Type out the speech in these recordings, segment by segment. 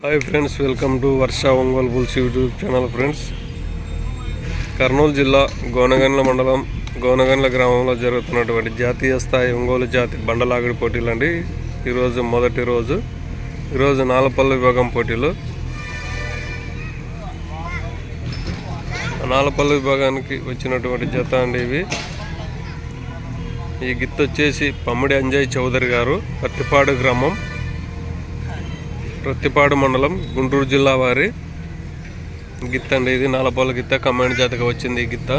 Hi friends welcome to Varsha Ongole bulls YouTube channel friends Kurnool జిల్లా గోనగండ్ల మండలం గోనగండ్ల గ్రామంలో జరుగుతున్నటువంటి జాతీయ స్థాయి ఒంగోలు జాతి బండలాగడి పోటీలు అండి ఈరోజు మొదటి రోజు ఈరోజు నాలపల్లి విభాగం పోటీలు నాలపల్లి విభాగానికి వచ్చినటువంటి జత అండి ఇవి ఈ గిత్తొచ్చేసి పమ్మిడి అంజయ్ చౌదరి గారు పత్తిపాడు గ్రామం ప్రత్తిపాడు మండలం గుంటూరు జిల్లా వారి గిత్త అండి. ఇది నాలపాల గిత్త కమాండ్ జాతగా వచ్చింది ఈ గిత్త.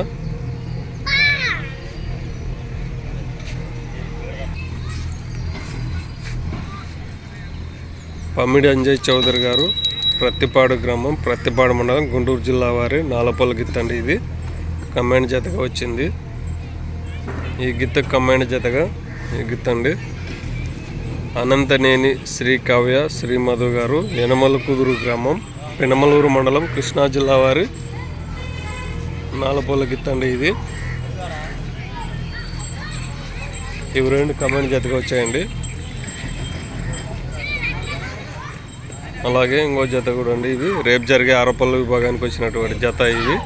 పమ్మిడి అంజయ్ చౌదరి గారు ప్రత్తిపాడు గ్రామం ప్రత్తిపాడు మండలం గుంటూరు జిల్లా వారి నాలపాల గిత్త అండి ఇది. కమాండ్ జాతగా వచ్చింది. ఈ గిత్త కమాండ్ జాతగా ఈ గిత్త అండి. అనంతనేని శ్రీ కావ్య శ్రీ మధు గారు యనమలకుదురు గ్రామం పెనమలూరు మండలం కృష్ణా జిల్లా వారి నాలపూల గిత్తండి ఇది. ఇవి రెండు కమెంట్ జతగా వచ్చాయండి. అలాగే ఇంకో జత కూడా అండి ఇది. రేపు జరిగే ఆరపల్లి విభాగానికి వచ్చినటువంటి జత ఇది.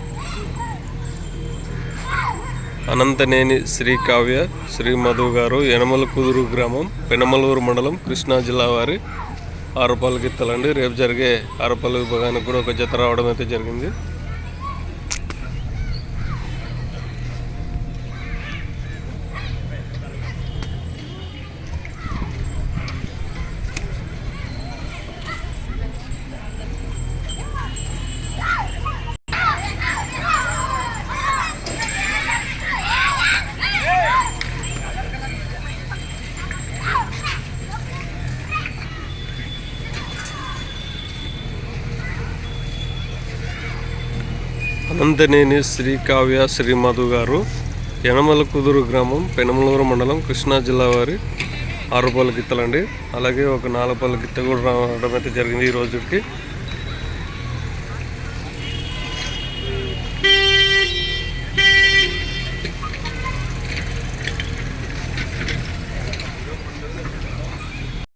అనంతనేని శ్రీ కావ్య శ్రీ మధు గారు యనమల కుదురు గ్రామం పెనమలూరు మండలం కృష్ణా జిల్లా వారి ఆరుపాల తలండి రేపు జరిగే ఆరుపాల విభాగానికి కూడా ఒక జత రావడం అయితే జరిగింది. అనంతనేని శ్రీ కావ్య శ్రీ మధు గారు యనమల కుదురు గ్రామం పెనమలూరు మండలం కృష్ణా జిల్లా వారి ఆరుపాల గిత్తలండి. అలాగే ఒక నాలుగు గిత్త కూడా రావడం అయితే జరిగింది ఈ రోజుకి.